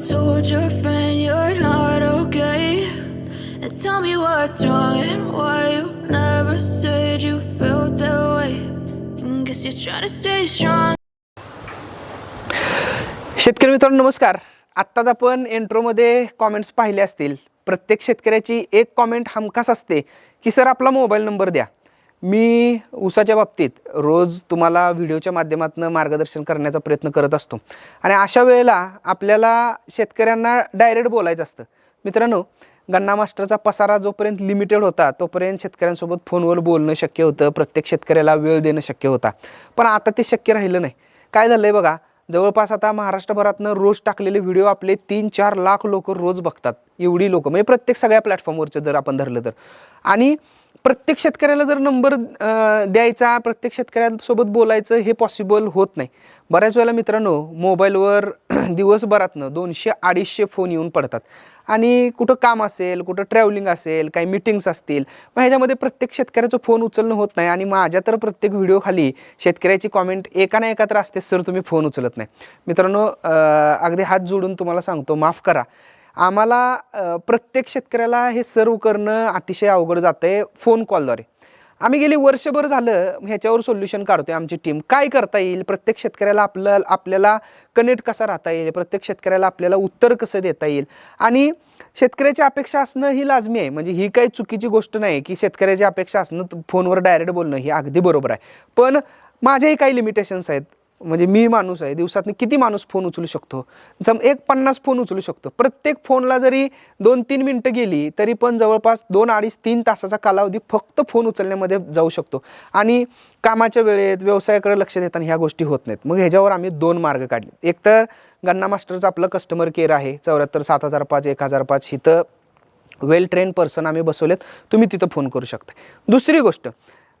told your friend you're not okay? And tell me what's wrong and why you never said you felt that way. And guess you're trying to stay strong. शेतकरी मित्रांनो नमस्कार आत्ताच आपण इंट्रोमध्ये comments पाहिले असतील प्रत्येक शेतकऱ्याची एक कॉमेंट हमखास असते की सर आपला मोबाईल नंबर द्या मी ऊसाच्या बाबतीत रोज तुम्हाला व्हिडिओच्या माध्यमातून मार्गदर्शन करण्याचा प्रयत्न करत असतो. आणि अशा वेळेला आपल्याला शेतकऱ्यांना डायरेक्ट बोलायचं असतं. मित्रांनो गन्ना मास्टरचा पसारा जोपर्यंत लिमिटेड होता तोपर्यंत शेतकऱ्यांसोबत फोनवर बोलणं शक्य होतं. प्रत्येक शेतकऱ्याला वेळ देणं शक्य होता. पण आता ते शक्य राहिलं नाही. काय झालं आहे बघा जवळपास आता महाराष्ट्रभरातनं रोज टाकलेले व्हिडिओ आपले तीन चार लाख लोक रोज बघतात. एवढी लोक म्हणजे प्रत्येक सगळ्या प्लॅटफॉर्मवरचं जर आपण धरलं तर. आणि प्रत्येक शेतकऱ्याला जर नंबर द्यायचा प्रत्येक शेतकऱ्यांसोबत बोलायचं हे पॉसिबल होत नाही. बऱ्याच वेळेला मित्रांनो मोबाईलवर दिवसभरातनं दोनशे अडीचशे फोन येऊन पडतात. आणि कुठं काम असेल कुठं ट्रॅव्हलिंग असेल काही मिटिंग्स असतील मग ह्याच्यामध्ये प्रत्येक शेतकऱ्याचं फोन उचलणं होत नाही आणि माझ्या तर प्रत्येक व्हिडिओ खाली शेतकऱ्याची कॉमेंट एका ना एका तर असते सर तुम्ही फोन उचलत नाही. मित्रांनो अगदी हात जोडून तुम्हाला सांगतो माफ करा. आम्हाला प्रत्येक शेतकऱ्याला हे सर्व करणं अतिशय अवघड जातं आहे फोन कॉलद्वारे आम्ही गेली वर्षभर झालं ह्याच्यावर सोल्युशन काढतोय आमची टीम काय करता येईल? प्रत्येक शेतकऱ्याला आपलं आपल्याला कनेक्ट कसा राहता येईल? प्रत्येक शेतकऱ्याला आपल्याला उत्तर कसं देता येईल? आणि शेतकऱ्याची अपेक्षा असणं ही लाजमी आहे. म्हणजे ही काही चुकीची गोष्ट नाही की शेतकऱ्याची अपेक्षा असणं फोनवर डायरेक्ट बोलणं ही अगदी बरोबर आहे. पण माझ्याही काही लिमिटेशन्स आहेत. म्हणजे मी माणूस आहे दिवसातनं किती माणूस फोन उचलू शकतो? सम एक पन्नास फोन उचलू शकतो. प्रत्येक फोनला जरी दोन तीन मिनटं गेली तरी पण जवळपास दोन अडीच तीन तासाचा कालावधी फक्त फोन उचलण्यामध्ये जाऊ शकतो. आणि कामाच्या वेळेत व्यवसायाकडे लक्ष देताना ह्या गोष्टी होत नाहीत. मग ह्याच्यावर आम्ही दोन मार्ग काढले. एक तर गन्ना मास्टरचं आपलं कस्टमर केअर आहे. चौऱ्याहत्तर सात हजार पाच एक हजार पाच इथं वेल ट्रेन पर्सन आम्ही बसवलेत. तुम्ही तिथं फोन करू शकता. दुसरी गोष्ट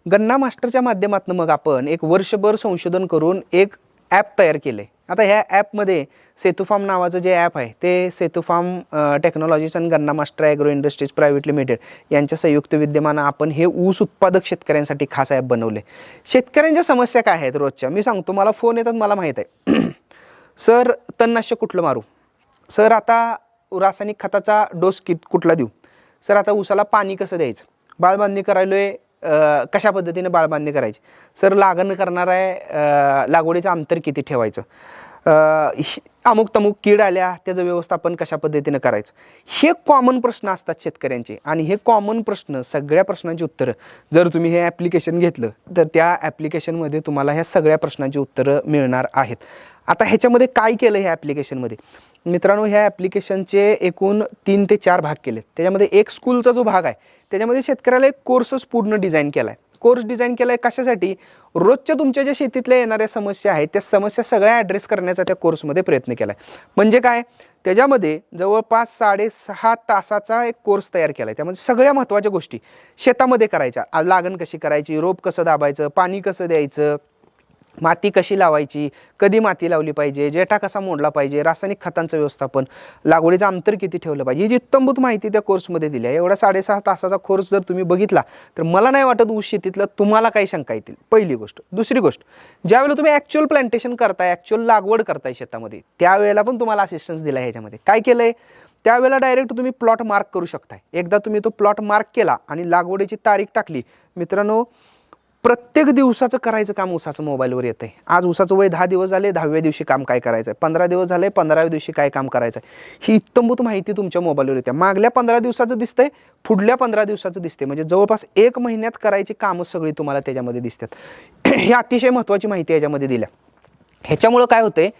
गन्ना मास्टरच्या माध्यमातून मग आपण एक वर्षभर संशोधन करून एक ॲप तयार केलं. आहे आता ह्या ॲपमध्ये सेतुफार्म नावाचं जे ॲप आहे ते सेतुफार्म टेक्नॉलॉजीज आणि Ganna master agro industries private limited यांच्या संयुक्त विद्यमानं आपण हे ऊस उत्पादक शेतकऱ्यांसाठी खास ॲप बनवले. शेतकऱ्यांच्या समस्या काय आहेत रोजच्या? मी सांगतो मला फोन येतात मला माहीत आहे. सर तणनाशक कुठलं मारू? सर आता रासायनिक खताचा डोस कित कुठला देऊ? सर आता ऊसाला पाणी कसं द्यायचं? बाळबांधणी करायलो आहे कशा पद्धतीने बाळबांधणी करायची? सर लागण करणार आहे लागवडीचं अंतर किती ठेवायचं? अमुक तमुक कीड आल्या त्याचं व्यवस्थापन कशा पद्धतीनं करायचं? हे कॉमन प्रश्न असतात शेतकऱ्यांचे. आणि हे कॉमन प्रश्न सगळ्या प्रश्नांची उत्तरं. जर तुम्ही हे ॲप्लिकेशन घेतलं तर त्या ॲप्लिकेशनमध्ये तुम्हाला ह्या सगळ्या प्रश्नांची उत्तरं मिळणार आहेत. आता ह्याच्यामध्ये काय केलं ह्या ॲप्लिकेशनमध्ये मित्रांनो ह्या ॲप्लिकेशनचे एकूण तीन ते चार भाग केले त्याच्यामध्ये एक स्कूलचा जो भाग आहे त्याच्यामध्ये शेतकऱ्याला एक कोर्सच पूर्ण डिझाईन केला आहे कोर्स डिझाईन केला आहे कशासाठी? रोजच्या तुमच्या ज्या शेतीतल्या येणाऱ्या समस्या आहेत त्या समस्या सगळ्या ॲड्रेस करण्याचा त्या कोर्समध्ये प्रयत्न केला आहे म्हणजे काय? त्याच्यामध्ये जवळपास साडेसहा तासाचा एक कोर्स तयार केला आहे त्यामध्ये सगळ्या महत्त्वाच्या गोष्टी शेतामध्ये करायच्या. लागण कशी करायची? रोप कसं दाबायचं? पाणी कसं द्यायचं? माती कशी लावायची? कधी माती लावली पाहिजे? जेठा कसा मोडला पाहिजे? रासायनिक खतांचं व्यवस्थापन. लागवडीचं अंतर किती ठेवलं पाहिजे? ही जी इत्तंभूत माहिती त्या कोर्समध्ये दिली आहे. एवढा साडेसहा तासाचा कोर्स जर तुम्ही बघितला तर मला नाही वाटत ऊस शेतीतलं तुम्हाला काही शंका येतील. पहिली गोष्ट. दुसरी गोष्ट. ज्यावेळेला तुम्ही ॲक्च्युअल प्लांटेशन करताय ॲक्च्युअल लागवड करताय शेतामध्ये त्यावेळेला पण तुम्हाला असिस्टन्स दिला आहे ह्याच्यामध्ये. काय केलं आहे त्यावेळेला डायरेक्ट तुम्ही प्लॉट मार्क करू शकताय. एकदा तुम्ही तो प्लॉट मार्क केला आणि लागवडीची तारीख टाकली. मित्रांनो प्रत्येक दिवसाचं करायचं काम उसाचं मोबाईलवर येतं आहे आज उसाचं वय दहा दिवस झाले दहाव्या दिवशी काम काय करायचं आहे पंधरा दिवस झाले पंधराव्या दिवशी काय काम करायचं आहे ही इत्तंभूत माहिती तुमच्या मोबाईलवर येते. मागल्या पंधरा दिवसाचं दिसतंय पुढल्या पंधरा दिवसाचं दिसते म्हणजे जवळपास एक महिन्यात करायची कामं सगळी तुम्हाला त्याच्यामध्ये दिसतात. ही अतिशय महत्त्वाची माहिती याच्यामध्ये दिल्या. ह्याच्यामुळं काय होतंय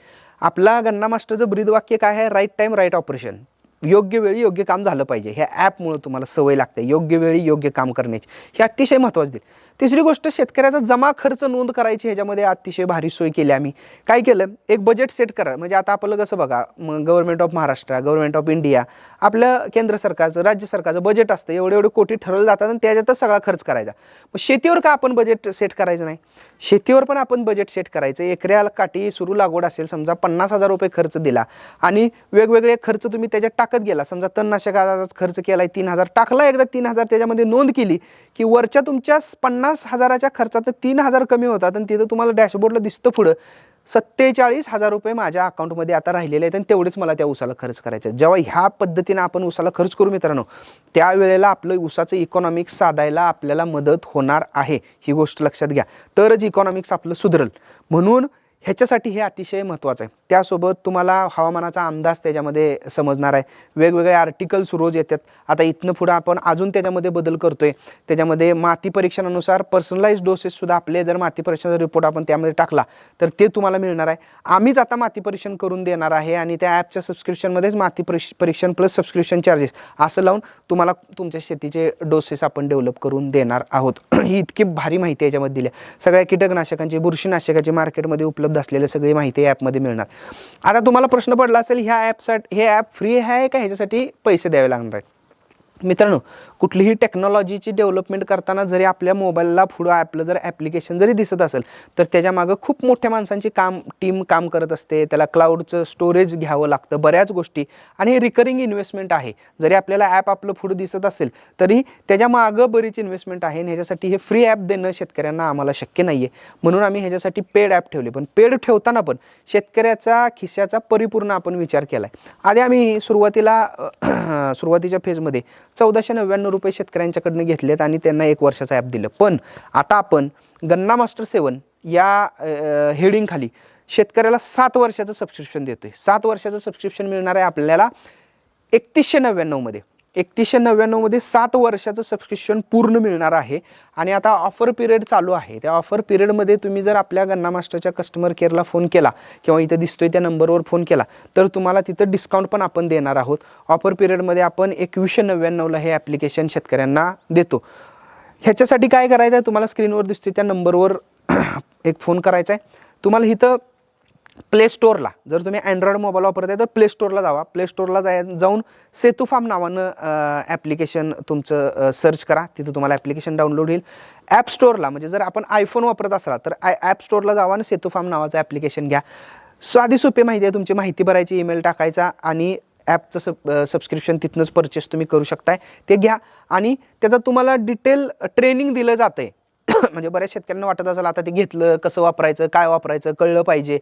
आपला गन्ना मास्टरचं ब्रीद वाक्य काय आहे? राईट टाईम राईट ऑपरेशन योग्य वेळी योग्य काम झालं पाहिजे. ह्या ॲपमुळं तुम्हाला सवय लागते. योग्य वेळी योग्य काम करण्याची. हे अतिशय महत्त्वाचं दिलं. तिसरी गोष्ट शेतकऱ्याचा जमा खर्च नोंद करायची ह्याच्यामध्ये अतिशय भारी सोय केली आम्ही. काय केलं? एक बजेट सेट करा. म्हणजे आता आपलं कसं बघा government of Maharashtra government of India आपलं केंद्र सरकारचं राज्य सरकारचं बजेट असतं. एवढे एवढे कोटी ठरवलं जातात आणि त्याच्यातच सगळा खर्च करायचा. मग शेतीवर का आपण बजेट सेट करायचं नाही? शेतीवर पण आपण बजेट सेट करायचं. एकऱ्याला काठी सुरू लागवड असेल समजा पन्नास हजार रुपये खर्च दिला आणि वेगवेगळे खर्च तुम्ही त्याच्यात टाकत गेला. समजा तणनाशकाचा खर्च केलाय तीन हजार टाकला एकदा तीन हजार त्याच्यामध्ये नोंद केली की वरच्या तुमच्या पन्नास हजाराच्या खर्चात तीन हजार कमी होतात आणि तिथं तुम्हाला डॅशबोर्डला दिसतं पुढं. सत्तेचाळीस हजार रुपये माझ्या अकाउंटमध्ये आता राहिलेले आहेत आणि तेवढेच मला त्या उसाला खर्च करायचे आहेत. जेव्हा ह्या पद्धतीनं आपण उसाला खर्च करू मित्रांनो त्यावेळेला आपलं उसाचं इकॉनॉमिक्स साधायला आपल्याला मदत होणार आहे ही गोष्ट लक्षात घ्या. तरच इकॉनॉमिक्स आपलं सुधरल. म्हणून ह्याच्यासाठी हे अतिशय महत्त्वाचं आहे. त्यासोबत तुम्हाला हवामानाचा अंदाज त्याच्यामध्ये समजणार आहे. वेगवेगळे आर्टिकल्स रोज येतात. आता इथनं पुढं आपण अजून त्याच्यामध्ये बदल करतोय. त्याच्यामध्ये माती परीक्षणानुसार पर्सनलाइज डोसेससुद्धा आपले जर माती परीक्षणाचा रिपोर्ट आपण त्यामध्ये टाकला तर ते तुम्हाला मिळणार आहे. आम्हीच आता माती परीक्षण करून देणार आहे आणि त्या ॲपच्या सबस्क्रिप्शनमध्येच माती परीक्ष परीक्षण प्लस सबस्क्रिप्शन चार्जेस असं लावून तुम्हाला तुमच्या शेतीचे डोसेस आपण डेव्हलप करून देणार आहोत. ही इतकी भारी माहिती याच्यामध्ये दिली सगळ्या कीटकनाशकांची बुरशीनाशकाची मार्केटमध्ये उपलब्ध असलेली सगळी माहिती ॲपमध्ये मिळणार. आता तुम्हाला प्रश्न पडला असेल ह्या ॲपसाठी हे ॲप फ्री आहे का? ह्याच्यासाठी पैसे द्यावे लागणार आहेत? मित्रांनो कुठलीही टेक्नॉलॉजीची डेव्हलपमेंट करताना जरी आपल्या मोबाईलला पुढं आपलं जर ॲप्लिकेशन जरी दिसत असेल तर त्याच्या मागं खूप मोठ्या माणसांची काम टीम काम करत असते. त्याला क्लाउडचं स्टोरेज घ्यावं लागतं बऱ्याच गोष्टी. आणि रिकरिंग इन्व्हेस्टमेंट आहे. जरी आपल्याला ॲप आपलं पुढं दिसत असेल तरी त्याच्या मागं बरीच इन्व्हेस्टमेंट आहे. आणि ह्याच्यासाठी हे फ्री ॲप देणं शेतकऱ्यांना आम्हाला शक्य नाही आहे म्हणून आम्ही ह्याच्यासाठी पेड ॲप ठेवले. पण पेड ठेवताना पण शेतकऱ्याचा खिशाचा परिपूर्ण आपण विचार केला आहे आधी आम्ही सुरुवातीला सुरुवातीच्या फेजमध्ये चौदाशे नव्याण्णव रुपये शेतकऱ्यांच्याकडनं घेतलेत आणि त्यांना एक वर्षाचं ॲप दिलं. पण आता आपण गन्ना मास्टर सेवन या हेडिंगखाली शेतकऱ्याला सात वर्षाचं सबस्क्रिप्शन देतोय. सात वर्षाचं सबस्क्रिप्शन मिळणार आहे आपल्याला एकतीसशे नव्याण्णवमध्ये. एकतीसशे नव्याण्णवमध्ये सात वर्षाचं सबस्क्रिप्शन पूर्ण मिळणार आहे. आणि आता ऑफर पिरियड चालू आहे. त्या ऑफर पिरियडमध्ये तुम्ही जर आपल्या गन्ना मास्टरच्या कस्टमर केअरला फोन केला किंवा इथं दिसतोय त्या नंबरवर फोन केला तर तुम्हाला तिथं डिस्काउंट पण आपण देणार आहोत. ऑफर पिरियडमध्ये आपण एकवीसशे नव्याण्णवला हे ॲप्लिकेशन शेतकऱ्यांना देतो. ह्याच्यासाठी काय करायचं आहे तुम्हाला स्क्रीनवर दिसतोय त्या नंबरवर एक फोन करायचा आहे तुम्हाला इथं प्ले स्टोअरला. जर तुम्ही अँड्रॉइड मोबाईल वापरताय तर प्ले स्टोअरला जावा. प्ले स्टोअरला जाय जाऊन सेतू फार्म नावानं ॲप्लिकेशन तुमचं सर्च करा. तिथं तुम्हाला ॲप्लिकेशन डाउनलोड होईल. ॲप स्टोअरला म्हणजे जर आपण आयफोन वापरत असाल तर आय ॲप स्टोअरला जावा आणि सेतू फार्म नावाचं ॲप्लिकेशन घ्या. साधी सोपी माहिती आहे तुमची माहिती भरायची ईमेल टाकायचा आणि ॲपचं सब सबस्क्रिप्शन तिथनंच परचेस तुम्ही करू शकताय. ते घ्या आणि त्याचा तुम्हाला डिटेल ट्रेनिंग दिलं जातं आहे म्हणजे बऱ्याच शेतकऱ्यांना वाटत असेल आता ते घेतलं कसं वापरायचं काय वापरायचं कळलं पाहिजे.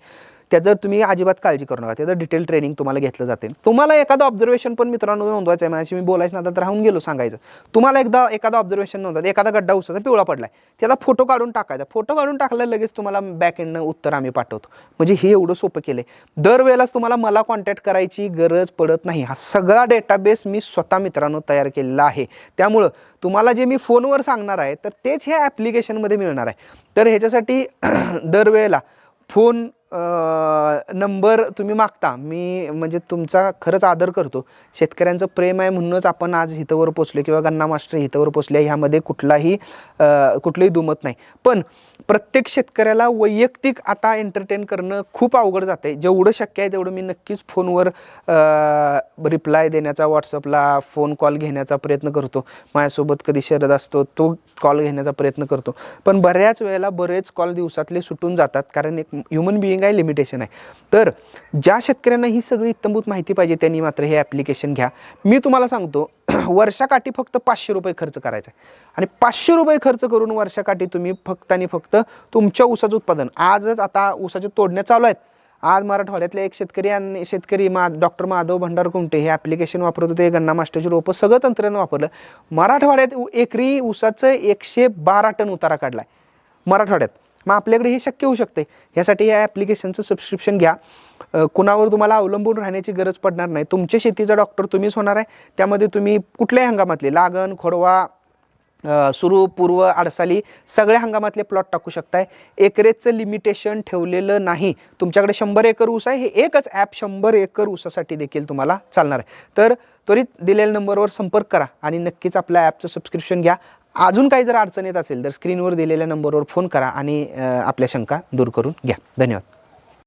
त्याचं तुम्ही अजिबात काळजी करू नका. त्याचं डिटेल ट्रेनिंग तुम्हाला घेतलं जाते. तुम्हाला एखादं ऑब्झर्वेशन पण मित्रांनो नोंदवायचं आहे. माझ्याशी मी बोलायचं ना तर राहून गेलो सांगायचं. तुम्हाला एकदा एखादा ऑब्झर्वेशन नोंदवायचं एखादा गड्डा उसाचा पिवळा पडलाय. त्याचा फोटो काढून टाकायचा. फोटो काढून टाकला लगेच तुम्हाला बॅक एंडनं उत्तर आम्ही पाठवतो. म्हणजे हे एवढं सोपं केलं आहे दरवेळेलाच तुम्हाला मला कॉन्टॅक्ट करायची गरज पडत नाही. हा सगळा डेटाबेस मी स्वतः मित्रांनो तयार केलेला आहे. त्यामुळं तुम्हाला जे मी फोनवर सांगणार आहे तर तेच ह्या ॲप्लिकेशनमध्ये मिळणार आहे. तर ह्याच्यासाठी दरवेळेला फोन नंबर तुम्ही मागता. मी म्हणजे तुमचा खरंच आदर करतो. शेतकऱ्यांचं प्रेम आहे म्हणूनच आपण आज हितवर पोचलो किंवा गन्ना मास्टर हितवर पोचले ह्यामध्ये कुठलाही कुठलंही दुमत नाही. पण प्रत्येक शेतकऱ्याला वैयक्तिक आता एंटरटेन करणं खूप अवघड जाते जेवढं शक्य आहे तेवढं मी नक्कीच फोनवर रिप्लाय देण्याचा व्हॉट्सअपला फोन कॉल घेण्याचा प्रयत्न करतो. माझ्यासोबत कधी शरद असतो तो कॉल घेण्याचा प्रयत्न करतो. पण बऱ्याच वेळेला बरेच कॉल दिवसातले सुटून जातात कारण एक ह्युमन बिईंग आहे लिमिटेशन आहे. तर ज्या शेतकऱ्यांना ही सगळी इत्तमभूत माहिती पाहिजे त्यांनी मात्र हे ॲप्लिकेशन घ्या. मी तुम्हाला सांगतो वर्षाकाठी फक्त पाचशे रुपये खर्च करायचा आहे. आणि पाचशे रुपये खर्च करून वर्षाकाठी तुम्ही फक्त आणि फक्त तुमच्या ऊसाचं उत्पादन. आजच आता ऊसाच्या तोडण्या चालू आहेत. आज मराठवाड्यातले एक शेतकरी आणि शेतकरी मा डॉक्टर माधव भंडार कुंटे हे ॲप्लिकेशन वापरत होते. गन्ना मास्टरची रोपं सगळं तंत्रज्ञान वापरलं. मराठवाड्यात एकरी ऊसाचं एकशे बारा टन उतारा काढला आहे मराठवाड्यात. मग आपल्याकडे हे शक्य होऊ शकते. यासाठी या ॲप्लिकेशनचं सबस्क्रिप्शन घ्या. कुणावर तुम्हाला अवलंबून राहण्याची गरज पडणार नाही. तुमच्या शेतीचा डॉक्टर तुम्हीच होणार आहे. त्यामध्ये तुम्ही कुठल्याही हंगामातले लागण खोडवा सुरू पूर्व आडसाली सगळ्या हंगामातले प्लॉट टाकू शकताय. एकरेजचं लिमिटेशन ठेवलेलं नाही. तुमच्याकडे शंभर एकर ऊस आहे. हे एकच ॲप शंभर एकर ऊसासाठी देखील तुम्हाला चालणार आहे. तर त्वरित दिलेल्या नंबरवर संपर्क करा आणि नक्कीच आपल्या ॲपचं सबस्क्रिप्शन घ्या. अजून काही जर अडचण येत असेल तर स्क्रीनवर दिलेल्या नंबरवर फोन करा आणि आपल्या शंका दूर करून घ्या. धन्यवाद.